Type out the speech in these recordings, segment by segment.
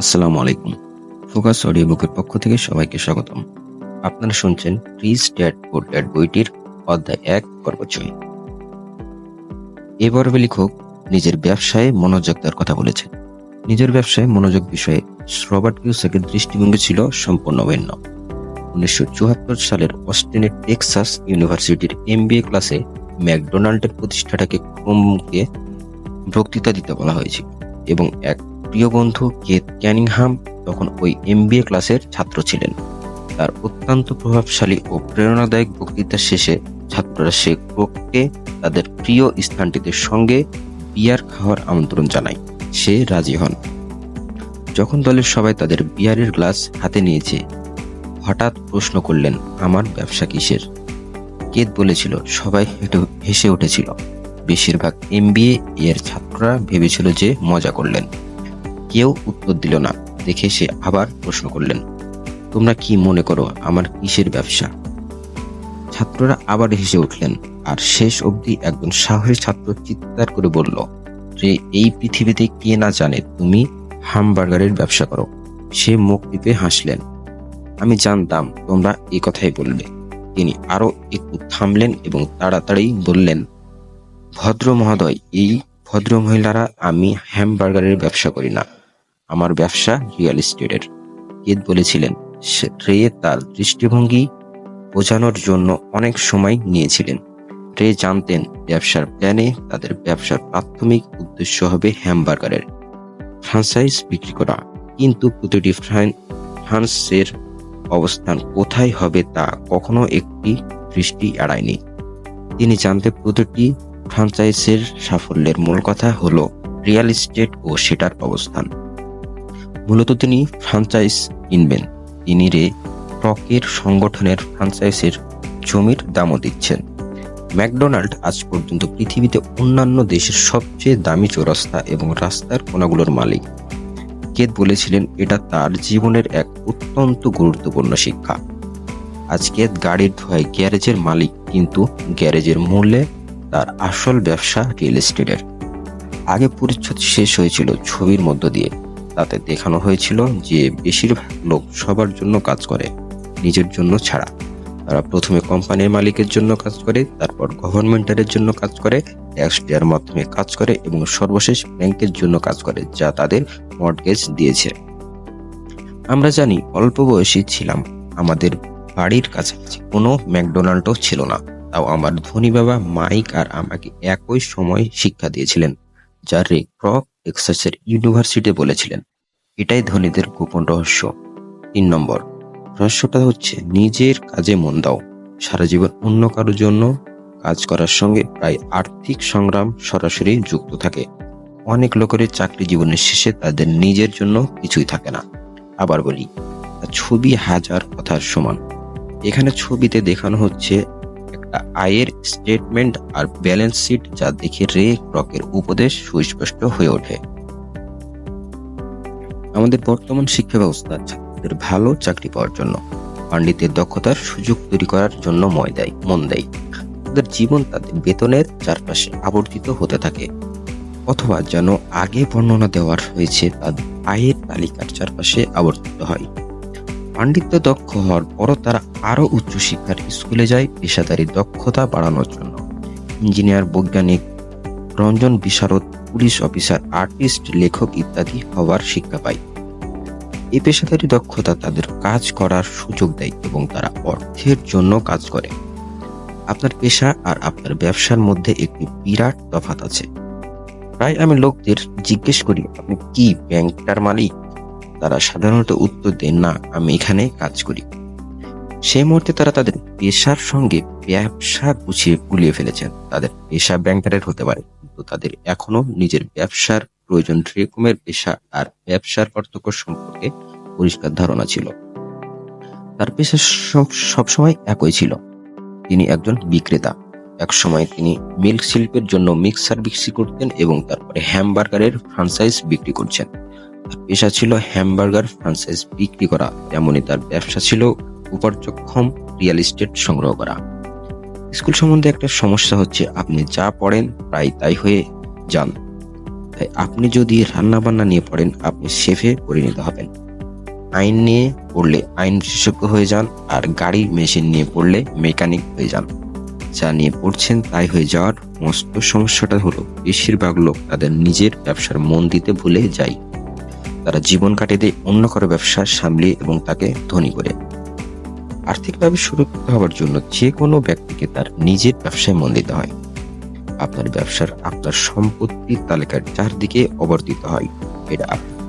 আসসালামু আলাইকুম। Focus audio বুকের পক্ষ থেকে সবাইকে স্বাগতম। আপনারা শুনছেন রিচ ড্যাড পোর ড্যাড বইটির অধ্যায় এক পর্ব ছয় এ পর্বে লেখক নিজের ব্যবসায় মনোযোগ দেওয়ার কথা বলেছেন। নিজের ব্যবসায় মনোযোগ বিষয়ে রবার্ট কিউসাকের দৃষ্টিভঙ্গি ছিল সম্পূর্ণ ভিন্ন উনিশশো চুয়াত্তর সালের অস্টিনের টেক্সাস ইউনিভার্সিটির এমবিএ ক্লাসে ম্যাকডোনাল্ডের প্রতিষ্ঠাটাকে ক্রমকে বক্তৃতা দিতে বলা হয়েছিল এবং এক প্রিয় বন্ধু কেত ক্যানিংহাম তখন ওই এমবিএ ক্লাসের ছাত্র ছিলেন। তার অত্যন্ত প্রভাবশালী ও প্রেরণাদায়ক বক্তৃতা শেষে ছাত্ররা সে ক্রোককে তাদের প্রিয় স্থানটিতে সঙ্গে বিয়ার খাওয়ার আমন্ত্রণ জানায়। সে রাজি হন। যখন দলের সবাই তাদের বিয়ারের গ্লাস হাতে নিয়েছে, হঠাৎ প্রশ্ন করলেন, আমার ব্যবসা কিসের? কেত বলেছিল, সবাই একটু হেসে উঠেছিল। বেশিরভাগ এমবিএ এর ছাত্ররা ভেবেছিল যে মজা করলেন। কেউ উত্তর দিল না। দেখে সে আবার প্রশ্ন করলেন, তোমরা কি মনে করো আমার কিসের ব্যবসা? ছাত্ররা আবার হেসে উঠলেন, আর শেষ অবধি একজন সাহসী ছাত্র চিৎকার করে বলল যে এই পৃথিবীতে কে না জানে তুমি হামবার্গারের ব্যবসা করো? সে মুখ টিপে হাসলেন, আমি জানতাম তোমরা এই কথাই বলবে। তিনি আরও একটু থামলেন এবং তাড়াতাড়ি বললেন, ভদ্র মহোদয়, এই ভদ্র মহিলারা আমি হ্যামবার্গারের ব্যবসা করি না। আমার ব্যবসা রিয়েল এস্টেটের কেত বলেছিলেন, রে তার দৃষ্টিভঙ্গি বোঝানোর জন্য অনেক সময় নিয়েছিলেন। রে জানতেন ব্যবসার প্ল্যানে তাদের ব্যবসার প্রাথমিক উদ্দেশ্য হবে হ্যামবার্গারের ফ্রাঞ্চাইজ বিক্রি করা। কিন্তু প্রতিটি ফ্রান- ফ্রান্সের অবস্থান কোথায় হবে তা কখনো একটি দৃষ্টি এড়ায়নি। তিনি জানতে প্রতিটি ফ্রাঞ্চাইজের সাফল্যের মূল কথা হলো রিয়েল এস্টেট ও সেটার অবস্থান। মূলত তিনি ফ্রাঞ্চাইজ কিনবেন। তিনি রে ক্রকের সংগঠনের ফ্রাঞ্চাইজের জমির দামও দিচ্ছেন। ম্যাকডোনাল্ড আজ পর্যন্ত পৃথিবীতে অন্যান্য দেশের সবচেয়ে দামি চৌরাস্তা এবং রাস্তার কোনাগুলোর মালিক। কেত বলেছিলেন, এটা তার জীবনের এক অত্যন্ত গুরুত্বপূর্ণ শিক্ষা। আজকে গাড়ির ধোয়ায় গ্যারেজের মালিক, কিন্তু গ্যারেজের মূল্যে তার আসল ব্যবসা রিয়েল এস্টেটের আগে পরিচ্ছদ শেষ হয়েছিল ছবির মধ্য দিয়ে। তাতে দেখানো হয়েছিল যে বেশিরভাগ লোক সবার জন্য কাজ করে, নিজের জন্য ছাড়া। তারা প্রথমে কোম্পানির মালিকের জন্য কাজ করে, তারপর গভর্নমেন্টের জন্য কাজ করে, ট্যাক্স দেওয়ার মাধ্যমে কাজ করে এবং সর্বশেষ ব্যাংকের জন্য কাজ করে, যা তাদের মর্টগেজ দিয়েছে। আমরা জানি অল্প বয়সী ছিলাম। আমাদের বাড়ির কাছাকাছি কোনো ম্যাকডোনাল্ডও ছিল না। তাও আমার ধনী বাবা মাইক আর আমাকে একই সময় শিক্ষা দিয়েছিলেন যা রে ক্রক টেক্সাসের ইউনিভার্সিটি বলেছিলেন। এটাই ধনীদের গোপন রহস্য। তিন নম্বর, রহস্যটা হচ্ছে নিজের কাজে মন দাও। সারা জীবন অন্য কারোর জন্য কাজ করার সঙ্গে প্রায় আর্থিক সংগ্রাম সরাসরি যুক্ত থাকে। অনেক লোকের চাকরি জীবনের শেষে তাদের নিজের জন্য কিছুই থাকে না। আবার বলি ছবি হাজার কথার সমান। এখানে ছবিতে দেখানো হচ্ছে একটা আয়ের স্টেটমেন্ট আর ব্যালেন্স শিট যা দেখে রে ক্রকের উপদেশ সুস্পষ্ট হয়ে ওঠে। আমাদের বর্তমান শিক্ষা ব্যবস্থা ছাত্রদের ভালো চাকরি পাওয়ার জন্য। পাণ্ডিত্যের দক্ষতার সুযোগ তৈরি করার জন্য ময় দেয়, মন দেয়। তাদের জীবন তাদের বেতনের চারপাশে আবর্তিত হতে থাকে। অথবা যেন আগে বর্ণনা দেওয়ার হয়েছে তাদের আয়ের তালিকার চারপাশে আবর্তিত হয়। পাণ্ডিত্য দক্ষ হওয়ার পরও তারা আরও উচ্চ শিক্ষার স্কুলে যায় পেশাদারি দক্ষতা বাড়ানোর জন্য। ইঞ্জিনিয়ার, বৈজ্ঞানিক, রঞ্জন বিশারদ পুলিশ অফিসার, আর্টিস্ট, লেখক ইত্যাদি হওয়ার শিক্ষা পায়। এই পেশাদারি দক্ষতা তাদের কাজ করার সুযোগ দেয় এবং তারা অর্থের জন্য কাজ করে। আপনার পেশা আর আপনার ব্যবসার মধ্যে একটি বিরাট তফাৎ আছে। প্রায় আমি লোকদের জিজ্ঞেস করি, আপনি কি ব্যাংকটার মালিক? তারা সাধারণত উত্তর দেন না, আমি এখানে কাজ করি। সেই মুহূর্তে তারা তাদের পেশার সঙ্গে ব্যবসা গুছিয়ে গুলিয়ে ফেলেছেন। তাদের পেশা ব্যাংকারের হতে পারে। কিন্তু তাদের এখনও নিজের ব্যবসার প্রয়োজন। রকমের পেশা আর ব্যবসার পার্থক্য সম্পর্কে পরিষ্কার ধারণা ছিল। তার পেশা সব- সবসময় একই ছিল। তিনি একজন বিক্রেতা। এক সময় তিনি মিল্ক শিল্পের জন্য মিক্সার বিক্রি করতেন এবং তারপরে হ্যামবার্গারের ফ্রাঞ্চাইজ বিক্রি করছেন। তার পেশা ছিল হ্যামবার্গার ফ্রাঞ্চাইজ বিক্রি করা। তেমনি তার ব্যবসা ছিল উপার্জক্ষম রিয়েল এস্টেট সংগ্রহ করা। স্কুল সম্বন্ধে একটা সমস্যা হচ্ছে, আপনি যা পড়েন প্রায় তাই হয়ে যান। তাই আপনি যদি রান্না বান্না নিয়ে পড়েন, আপনি শেফে পরিণত হবেন। আইন নিয়ে পড়লে আইন বিশেষজ্ঞ হয়ে যান আর গাড়ি মেশিন নিয়ে পড়লে মেকানিক হয়ে যান। যা নিয়ে পড়ছেন তাই হয়ে যাওয়ার মস্ত সমস্যাটা হলো, বেশিরভাগ লোক তাদের নিজের ব্যবসার মন দিতে ভুলে যায়। তারা জীবন কাটিয়ে দেয় অন্য কারও ব্যবসা সামলিয়ে এবং তাকে ধনী করে। আর্থিকভাবে সুরক্ষিত হওয়ার জন্য যে কোনো ব্যক্তিকে তার নিজের ব্যবসায় মন দিতে হয়। আপনার ব্যবসার আপনার সম্পত্তির তালিকার চারদিকে অবর্তিত হয়। এটা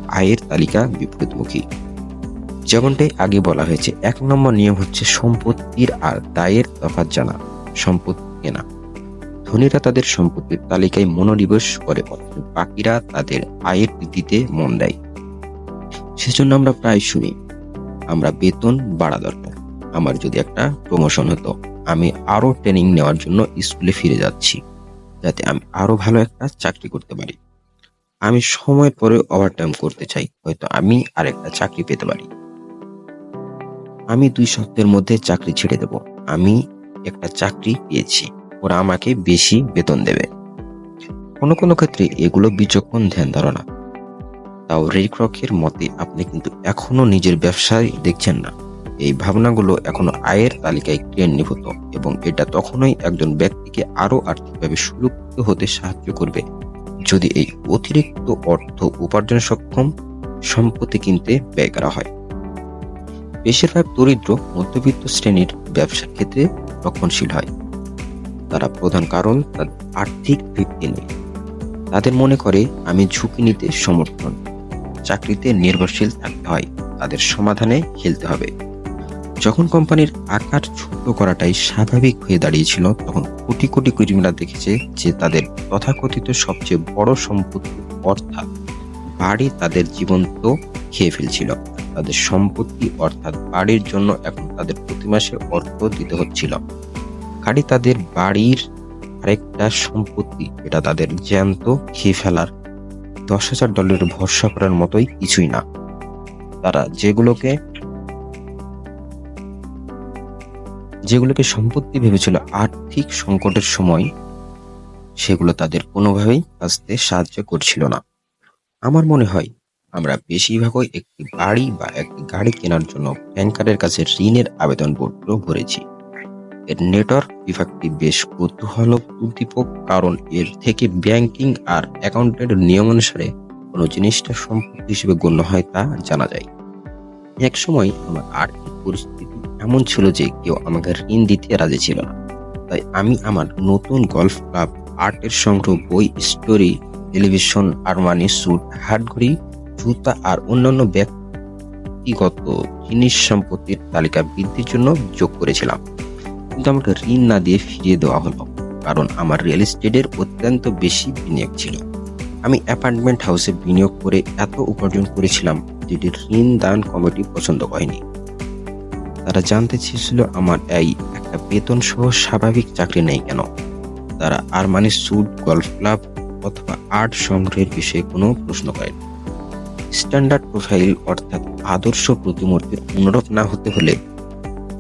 আয়ের তালিকা বিপরীতমুখী। যেমনটাই আগে বলা হয়েছে, এক নম্বর নিয়ম হচ্ছে সম্পত্তির আর দায়ের তফাৎ জানা, সম্পত্তি কেনা। ধনীরা তাদের সম্পত্তির তালিকায় মনোনিবেশ করে বাকিরা তাদের আয়ের বৃদ্ধিতে মন দেয়। সেজন্য আমরা প্রায় শুনি, আমরা বেতন বাড়া দরকার। আমার যদি একটা প্রমোশন হতো, আমি আরও ট্রেনিং নেওয়ার জন্য স্কুলে ফিরে যাচ্ছি, যাতে আমি আরও ভালো একটা চাকরি করতে পারি। আমি সময় পরে ওভারটাইম করতে চাই, হয়তো আমি আরেকটা চাকরি পেতে পারি। আমি দুই সপ্তাহের মধ্যে চাকরি ছেড়ে দেব। আমি একটা চাকরি পেয়েছি, ওরা আমাকে বেশি বেতন দেবে। কোনো কোনো ক্ষেত্রে এগুলো বিচক্ষণ ধ্যান ধারণা। তাও রেক্রকের মতে আপনি কিন্তু এখনও নিজের ব্যবসায় দেখছেন না। এই ভাবনাগুলো এখনও আয়ের তালিকায় কেন্দ্রীভূত এবং এটা তখনই একজন ব্যক্তিকে আরও আর্থিকভাবে সুরক্ষিত হতে সাহায্য করবে। যদি এই অতিরিক্ত অর্থ উপার্জন সক্ষম সম্পত্তি কিনতে ব্যয় করা হয়। বেশিরভাগ দরিদ্র মধ্যবিত্ত শ্রেণির ব্যবসার ক্ষেত্রে রক্ষণশীল হয়। তারা প্রধান কারণ তাদের আর্থিক ভিত্তি নেই। তাদের মনে করে, আমি ঝুঁকি নিতে সমর্থন চাকরিতে নির্ভরশীল থাকতে হয়। তাদের সমাধানে খেলতে হবে। যখন কোম্পানির আকার ছোট করাটাই স্বাভাবিক হয়ে দাঁড়িয়েছিল, তখন কোটি কোটি কর্মীরা দেখেছে যে তাদের তথাকথিত সবচেয়ে বড় সম্পত্তি অর্থাৎ বাড়ি তাদের জীবন্ত খেয়ে ফেলছিল। তাদের সম্পত্তি অর্থাৎ বাড়ির জন্য এখন তাদের প্রতি মাসে অর্থ দিতে হচ্ছিল। গাড়ি তাদের বাড়ির আরেকটা সম্পত্তি, এটা তাদের জ্যান্ত খেয়ে ফেলার দশ হাজার ডলারের ভরসা করার মতোই কিছুই না। তারা যেগুলোকে যেগুলোকে সম্পত্তি ভেবেছিল আর্থিক সংকটের সময়, সেগুলো তাদের কোনোভাবেই বাঁচতে সাহায্য করছিল না। আমার মনে হয়, আমরা বেশিরভাগই একটি বাড়ি বা একটি গাড়ি কেনার জন্য ব্যাংকারের কাছে ঋণের আবেদন আবেদনপত্র ভরেছি। এর নেটওয়ার্ক বিভাগটি বেশ কৌতূহল উদ্দীপক কারণ এর থেকে ব্যাংকিং আর অ্যাকাউন্টের নিয়ম অনুসারে কোনো জিনিসটা সম্পত্তি হিসেবে গণ্য হয় তা জানা যায়। এক সময় আমার আর্থিক পরিস্থিতি এমন ছিল যে কেউ আমাকে ঋণ দিতে রাজি ছিল না। তাই আমি আমার নতুন গল্ফ ক্লাব আর্টের সংগ্রহ বই, স্টোরি, টেলিভিশন, আরমানি, স্যুট, হাটঘড়ি, জুতা আর অন্যান্য ব্যক্তিগত জিনিস সম্পত্তির তালিকা বৃদ্ধির জন্য যোগ করেছিলাম। কিন্তু আমাকে ঋণ না দিয়ে ফিরিয়ে দেওয়া হলো, কারণ আমার রিয়েল এস্টেটের অত্যন্ত বেশি বিনিয়োগ ছিল। আমি অ্যাপার্টমেন্ট হাউসে বিনিয়োগ করে এত উপার্জন করেছিলাম, যেটি ঋণ দান কমিটি পছন্দ করেনি। তারা জানতে চেয়েছিল, আমার এই একটা বেতন সহ স্বাভাবিক চাকরি নেই কেন? তারা আরমানি স্যুট, গলফ ক্লাব অথবা আর্ট সংগ্রহের বিষয়ে কোনো প্রশ্ন করেন। স্ট্যান্ডার্ড প্রোফাইল অর্থাৎ আদর্শ প্রতিমূর্তির অনুরূপ না হতে হলে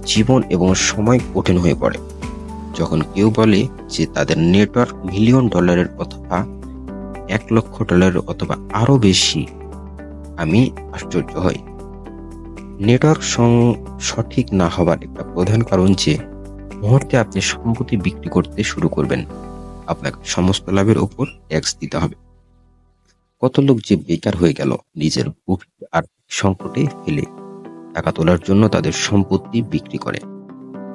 জীবন এবং সময় কঠিন হয়ে পড়ে। যখন কেউ বলে যে তাদের নেটওয়ার্ক মিলিয়ন ডলারের অথবা এক লক্ষ ডলারের অথবা আরও বেশি, আমি আশ্চর্য হই। নেটওয়ার্ক সং সঠিক না হবার একটা প্রধান কারণ যে, মুহূর্তে আপনি সম্পত্তি বিক্রি করতে শুরু করবেন। আপনাকে সমস্ত লাভের উপর ট্যাক্স দিতে হবে। কত লোক যে বেকার হয়ে গেল, নিজের গভীর আর্থিক সংকটে ফেলে, টাকা তোলার জন্য তাদের সম্পত্তি বিক্রি করে।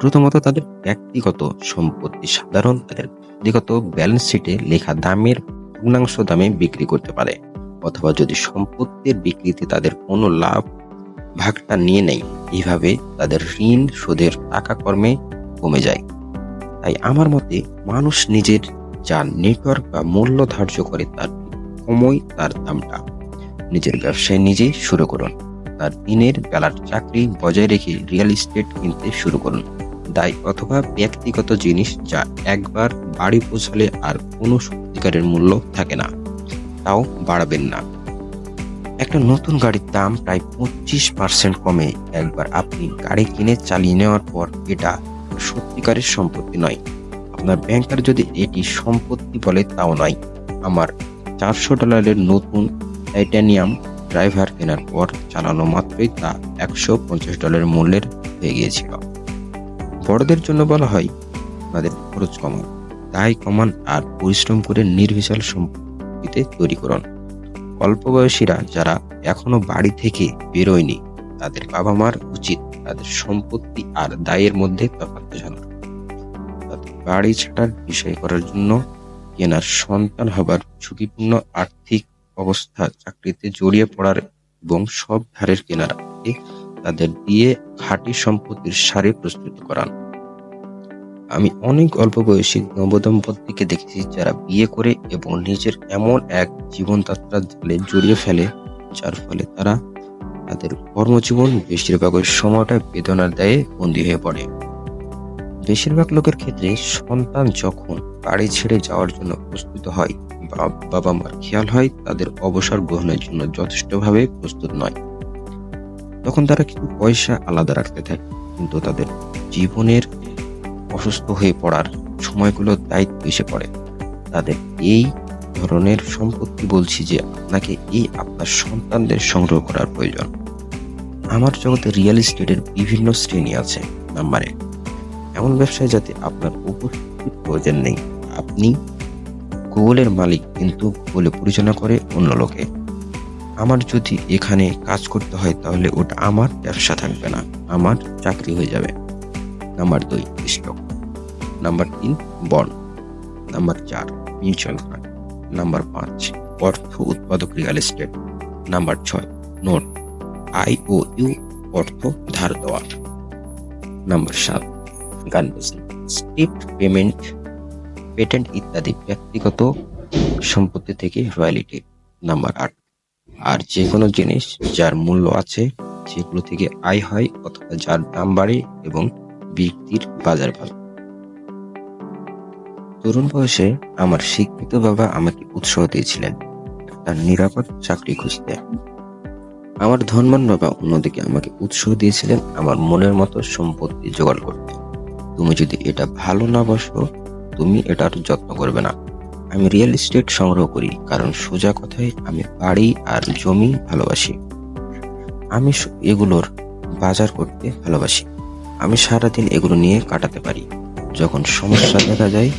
প্রথমত তাদের ব্যক্তিগত সম্পত্তি, সাধারণ তাদের ব্যক্তিগত ব্যালেন্স শিটে লেখা দামের পূর্ণাংশ দামে বিক্রি করতে পারে। অথবা যদি সম্পত্তির বিক্রিতে তাদের কোনো লাভ ভাগটা নিয়ে নেয় এইভাবে তাদের ঋণ সুদের টাকা কর্মে কমে যায়। তাই আমার মতে মানুষ নিজের যা নেটওয়ার্ক বা মূল্য ধার্য করে তার সময় তার দামটা নিজের ব্যবসায় নিজেই শুরু করুন। তার দিনের বেলার চাকরি বজায় রেখে রিয়েল এস্টেট কিনতে শুরু করুন। দায় অথবা ব্যক্তিগত জিনিস যা একবার বাড়ি পৌঁছালে আর কোনো সত্যিকারের মূল্য থাকে না। তাও বাড়াবেন না। একটা নতুন গাড়ির দাম প্রায় পঁচিশ পার্সেন্ট কমে। একবার আপনি গাড়ি কিনে চালিয়ে নেওয়ার পর এটা সত্যিকারের সম্পত্তি নয়। আপনার ব্যাংকার যদি এটি সম্পত্তি বলে, তাও নয়। আমার চারশো ডলারের নতুন টাইটানিয়াম ড্রাইভার কেনার পর চালানো মাত্রই তা একশো পঞ্চাশ ডলার মূল্যের হয়ে গিয়েছিল। বড়দের জন্য বলা হয় তাদের খরচ কমান তাই কমান আর পরিশ্রম করে নির্বিশাল সম্পত্তিতে তৈরি করুন। অল্প বয়সীরা যারা এখনও বাড়ি থেকে বেরোয়নি, তাদের বাবা মার উচিত তাদের সম্পত্তি আর দায়ের মধ্যে তফাৎ জানানো তাদের বাড়ি ছাড়ার বিষয় করার জন্য কেনার সন্তান হবার ঝুঁকিপূর্ণ আর্থিক অবস্থা চাকরিতে জড়িয়ে পড়ার এবং সব ধারের কেনার তাদের দিয়ে খাঁটি সম্পত্তির সারে প্রস্তুত করান। আমি অনেক অল্প বয়সী নবদম্পতিকে দেখেছি যারা বিয়ে করে এবং নিজের এমন এক জীবনযাত্রার জালে জড়িয়ে ফেলে, যার ফলে তারা তাদের কর্মজীবন বেশিরভাগ সময়টা বেদনার দায়ে বন্দী হয়ে পড়ে। বেশিরভাগ লোকের ক্ষেত্রে সন্তান যখন বাড়ি ছেড়ে যাওয়ার জন্য প্রস্তুত হয়, বা বাবা মার খেয়াল হয়, তাদের অবসর গ্রহণের জন্য যথেষ্টভাবে প্রস্তুত নয়। তখন তারা কিছু পয়সা আলাদা রাখতে থাকে, কিন্তু তাদের জীবনের অসুস্থ হয়ে পড়ার সময়গুলো দায়িত্ব এসে পড়ে। তাদের এই ধরনের সম্পত্তি বলছি যে আপনাকে এই আপনার সন্তানদের সংগ্রহ করার প্রয়োজন। আমার জগতে রিয়েল এস্টেটের বিভিন্ন শ্রেণি আছে নাম্বার এক। এমন ব্যবসায় যাতে আপনার উপস্থিতির প্রয়োজন নেই। আপনি গুগলের মালিক কিন্তু গুগলে পরিচালনা করে অন্য লোকে। আমার যদি এখানে কাজ করতে হয় তাহলে ওটা আমার ব্যবসা থাকবে না, আমার চাকরি হয়ে যাবে। নাম্বার দুই স্টক নাম্বার তিন বন নাম্বার চার মিউচুয়াল ফান্ড নাম্বার পাঁচ অর্থ উৎপাদক রিয়েল এস্টেট নাম্বার ছয় নোট আই ও ইউ অর্থ ধার দেওয়া নাম্বার সাত গান স্টিপ্ট পেমেন্ট পেটেন্ট ইত্যাদি ব্যক্তিগত সম্পত্তি থেকে রয়্যালিটি নাম্বার আট, আর যে কোনো জিনিস যার মূল্য আছে সেগুলো থেকে আয় হয় অথবা যার দাম বাড়ে এবং বিক্রির বাজার ভালো। তরুণ বয়সে আমার শিক্ষিত বাবা আমাকে উৎসাহ দিয়েছিলেন। তার নিরাপদ চাকরি খুঁজতে। আমার ধনবান বাবা অন্যদিকে আমাকে উৎসাহ দিয়েছিলেন আমার মনের মতো সম্পত্তি জোগাড় করতে। তুমি যদি এটা ভালো না বসো, তুমি এটার যত্ন করবে না। আমি রিয়েল এস্টেট সংগ্রহ করি, কারণ সোজা কথায় আমি বাড়ি আর জমি ভালোবাসি। আমি এগুলোর বাজার করতে ভালোবাসি। আমি সারাদিন এগুলো নিয়ে কাটাতে পারি। যখন সমস্যা দেখা যায়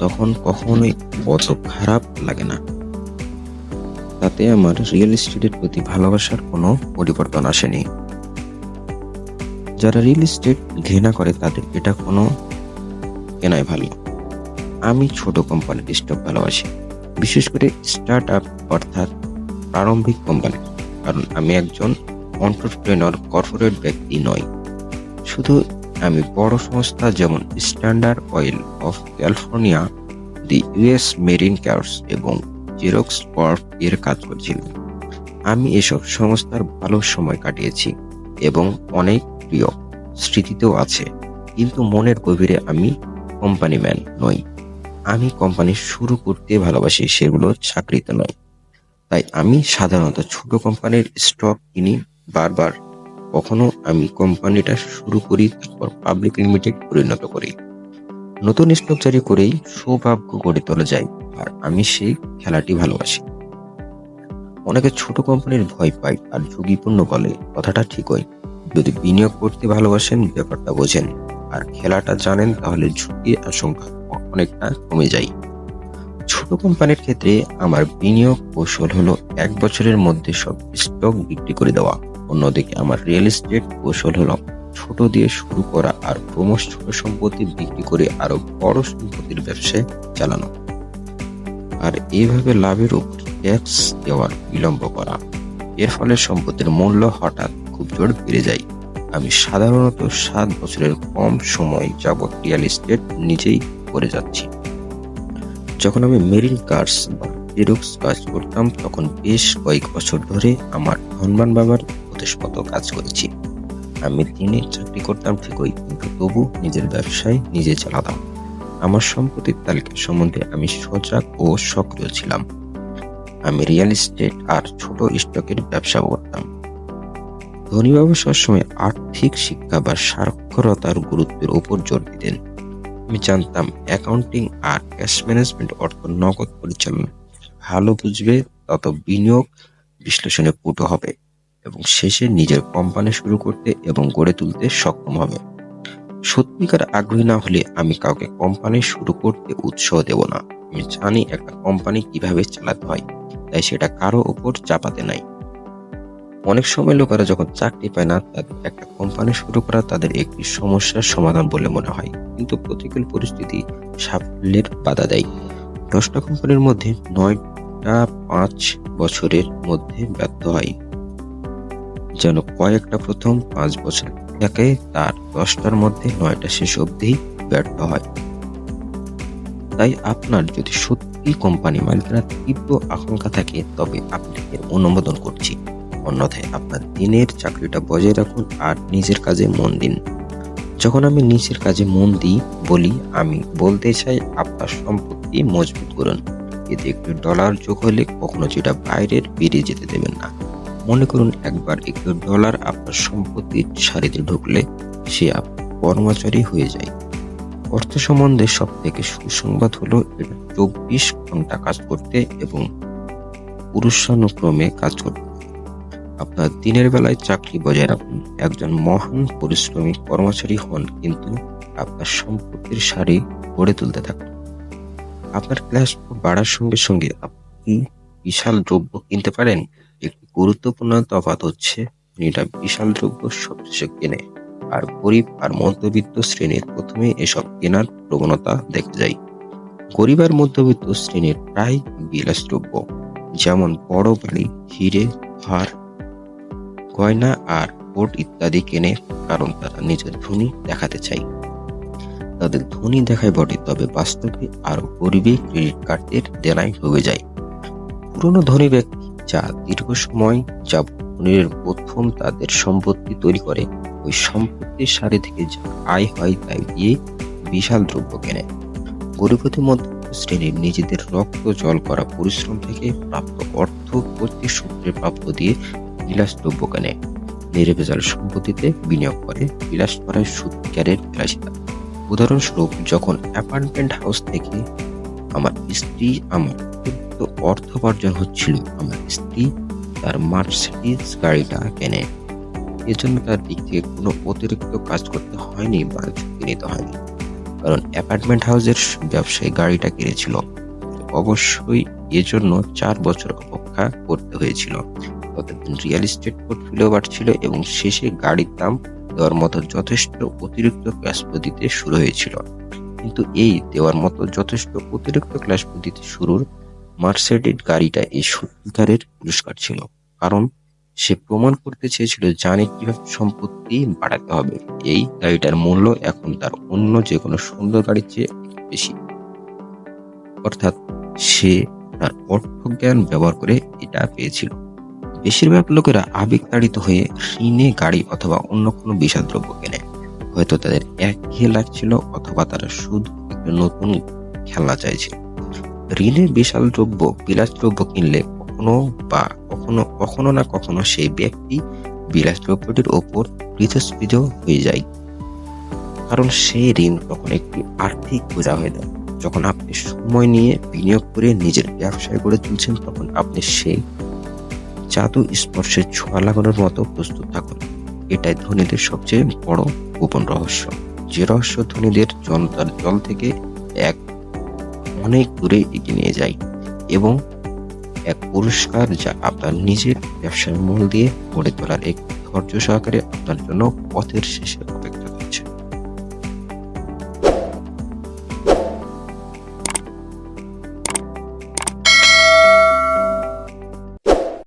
তখন কখনোই অত খারাপ লাগে না। তাতে আমার রিয়েল এস্টেটের প্রতি ভালোবাসার কোনো পরিবর্তন আসেনি। যারা রিয়েল এস্টেট ঘৃণা করে তাদের এটা কোনো কেনাই ভালো। আমি ছোট কোম্পানির স্টক ভালোবাসি। বিশেষ করে স্টার্ট আপ অর্থাৎ প্রারম্ভিক কোম্পানি কারণ আমি একজন অন্টারপ্রেনর কর্পোরেট ব্যক্তি নই। শুধু আমি বড় সংস্থা যেমন Standard Oil of California the US Marine Corps এবং জেরক্স কর্প এর কাজ করছিলাম আমি এসব সংস্থার ভালো সময় কাটিয়েছি এবং অনেক প্রিয় স্মৃতিতেও আছে, কিন্তু মনের গভীরে আমি কোম্পানি ম্যান নই। আমি কোম্পানি শুরু করতে ভালোবাসি সেগুলো চাকরিতে নয়। তাই আমি সাধারণত ছোট কোম্পানির স্টক কিনি বারবার। কখনো আমি কোম্পানিটা শুরু করি তারপর পাবলিক লিমিটেড পরিণত করি। নতুন স্টক জারি করেই সৌভাগ্য গড়ে তোলা যায়, আর আমি সেই খেলাটি ভালোবাসি। অনেকে ছোট কোম্পানির ভয় পায় আর ঝুঁকিপূর্ণ বলে, কথাটা ঠিকই যদি বিনিয়োগ করতে ভালোবাসেন, ব্যাপারটা বোঝেন। আর খেলাটা জানেন, তাহলে ঝুঁকি আশঙ্কা অনেকটা কমে যায়। ছোট কোম্পানির ক্ষেত্রে আমার বিনিয়োগ কৌশল হলো এক বছরের মধ্যে সব স্টক বিক্রি করে দেওয়া। অন্যদিকে আমার রিয়েল এস্টেট কৌশল হলো ছোট দিয়ে শুরু করা আর ক্রমশ ছোট সম্পত্তি বিক্রি করে আরও বড় সম্পত্তির ব্যবসায় চালানো। আর এইভাবে লাভের উপর ট্যাক্স দেওয়ার বিলম্ব করা। এর ফলে সম্পত্তির মূল্য হঠাৎ খুব জোর বেড়ে যায়। আমি সাধারণত সাত বছরের কম সময় যাবৎ রিয়েল এস্টেট নিজেই করে যাচ্ছি। যখন আমি মেরিন কার্স বা জেরক্স কাজ করতাম, তখন বেশ কয়েক বছর ধরে আমার ধনবান বাবার উপদেশ মতো কাজ করেছি। আমি দিনে চাকরি করতাম ঠিকই, কিন্তু তবু নিজের ব্যবসায় নিজে চালাতাম। আমার সম্পত্তির তালিকা সম্বন্ধে আমি সজাগ ও সক্রিয় ছিলাম। আমি রিয়েল এস্টেট আর ছোট স্টকের ব্যবসা করতাম। ধনী বাবা সবসময় আর্থিক শিক্ষা বা সাক্ষরতার গুরুত্বের উপর জোর দিতেন। আমি জানতাম অ্যাকাউন্টিং আর ক্যাশ ম্যানেজমেন্ট অর্থ নগদ পরিচালনা। ভালো বুঝবে, তত বিনিয়োগ বিশ্লেষণে পুটো হবে। এবং শেষে নিজের কোম্পানি শুরু করতে এবং গড়ে তুলতে সক্ষম হবে। সত্যিকার আগ্রহী না হলে আমি কাউকে কোম্পানি শুরু করতে উৎসাহ দেব না। আমি জানি একটা কোম্পানি কীভাবে চালাতে হয়, তাই সেটা কারও উপর চাপাতে নাই। অনেক সময় লোকেরা যখন চাকরি পায় না, তাদের একটা কোম্পানি শুরু করা তাদের একটি সমস্যার সমাধান বলে মনে হয়। কিন্তু প্রতিকূল পরিস্থিতি সাফল্যের বাধা দেয়। দশটা কোম্পানির মধ্যে নয়টা পাঁচ বছরের মধ্যে ব্যর্থ হয়। যেন কয়েকটা প্রথম পাঁচ বছর থাকে তার দশটার মধ্যে নয়টা শেষ অবধি ব্যর্থ হয়। তাই আপনার যদি সত্যি কোম্পানি মালিকানা তীব্র আকাঙ্ক্ষা থাকে, তবে আপনি এর অনুমোদন করছি। অন্যথায় আপনার দিনের চাকরিটা বজায় রাখুন আর নিজের কাজে মন দিন। যখন আমি নিজের কাজে মন দিই, বলি, আমি বলতে চাই আপনার সম্পত্তি মজবুত করুন। এতে একটি ডলার যোগ হলে কখনো যেটা বাইরের বেরিয়ে যেতে দেবেন না। মনে করুন একবার একটু ডলার আপনার সম্পত্তির সারিতে ঢুকলে সে আপনার কর্মচারী হয়ে যায়। অর্থ সম্বন্ধে সব থেকে সুসংবাদ হলো এটা চব্বিশ ঘণ্টা কাজ করতে এবং পুরুষানুক্রমে কাজ করতে। আপনার দিনের বেলায় চাকরি বজায় রাখুন। একজন মহান পরিশ্রমী কর্মচারী হন কিন্তু আপনার সম্পত্তির সারি গড়ে তুলতে থাকুন। আপনার ক্লাস বাড়ার সঙ্গে সঙ্গে আপনি বিশাল দ্রব্য কিনতে পারেন। গুরুত্বপূর্ণ তফাৎ হচ্ছে এটা বিশাল দ্রব্য সবশেষে কেনে। আর গরিব আর মধ্যবিত্ত শ্রেণির প্রথমে এসব কেনার প্রবণতা দেখা যায়। গরিব আর মধ্যবিত্ত শ্রেণির প্রায় বিলাসদ্রব্য, যেমন বড় বাড়ি হিরে হার গয়না আর কোট ইত্যাদি কেনে কারণ তারা নিজের ধনী দেখাতে চায়। তাদের ধনী দেখায় বটে, তবে বাস্তবে আরও গরিবে ক্রেডিট কার্ডের দেনায় ডুবে যায়। পুরনো ধনী ব্যক্তি যা দীর্ঘ সময় যা ধনীর প্রথম তাদের সম্পত্তি তৈরি করে, ওই সম্পত্তির সারি থেকে যা আয় হয় তাই দিয়ে বিশাল দ্রব্য কেনে। গরিবতী মধ্য শ্রেণির নিজেদের রক্ত, জল করা পরিশ্রম থেকে প্রাপ্ত অর্থ প্রত্যেক সূত্রে প্রাপ্ত দিয়ে বিলাস দ্রব্য কেনে। নির্ভেজাল সম্পত্তিতে বিনিয়োগ করে, বিলাস করায় সত্যিকারের বিলাসিতা। উদাহরণস্বরূপ, যখন অ্যাপার্টমেন্ট হাউস থেকে আমার স্ত্রী আমার অতিরিক্ত অর্থ উপার্জন হচ্ছিল আমার স্ত্রী তার মার্সিডিজ গাড়িটা কেনে। এজন্য তার দিক থেকে কোনো অতিরিক্ত কাজ করতে হয়নি বা ঝুঁকি নিতে হয়নি। কারণ অ্যাপার্টমেন্ট হাউসের ব্যবসায়ী গাড়িটা কিনেছিল। অবশ্যই এজন্য চার বছর অপেক্ষা করতে হয়েছিল। ততদিন রিয়েল এস্টেট পোর্টফোলিও বাড়ছিল এবং শেষে গাড়ির দাম দেওয়ার মতো যথেষ্ট অতিরিক্ত ক্যাশ দিতে শুরু হয়েছিল। কিন্তু এই দেওয়ার মতো যথেষ্ট অতিরিক্ত ক্লাস দিতে শুরুর মার্সেডিস গাড়িটা এই সত্যিকারের পুরস্কার ছিল, কারণ সে প্রমাণ করতে চেয়েছিল জানে কীভাবে সম্পত্তি বাড়াতে হবে। এই গাড়িটার মূল্য এখন তার অন্য যে কোনো সুন্দর গাড়ির চেয়ে বেশি। অর্থাৎ সে তার অর্থ জ্ঞান ব্যবহার করে এটা পেয়েছিল। বেশিরভাগ লোকেরা আবেগ তাড়িত হয়ে ঋণে গাড়ি অথবা অন্য কোনো বিষাদ দ্রব্য কেনে। হয়তো তাদের এক ঘেয়ে লাগছিল অথবা তারা শুধু একটা নতুন খেলনা চাইছে ঋণের বিশাল দ্রব্য, বিলাস দ্রব্য কিনলে কখনো বা কখনো কখনো না কখনো সেই ব্যক্তি বিলাস দ্রব্যটির ওপর পৃথস্পৃত হয়ে যায়। কারণ সেই ঋণ তখন একটি আর্থিক বোঝা হয়ে যায়। যখন আপনি সময় নিয়ে বিনিয়োগ করে নিজের ব্যবসায় গড়ে তুলছেন, তখন আপনি সেই জাদু স্পর্শের ছোঁয়া লাগানোর মতো প্রস্তুত থাকুন। এটাই ধনীদের সবচেয়ে বড় গোপন রহস্য। যে রহস্য ধনীদের জনতার জল থেকে এক অনেক দূরে এগিয়ে নিয়ে যায় এবং এক পুরস্কার যা আপনার নিজের ব্যবসার মূল দিয়ে গড়ে তোলার এক ধৈর্য সহকারে আপনার জন্য পথের শেষে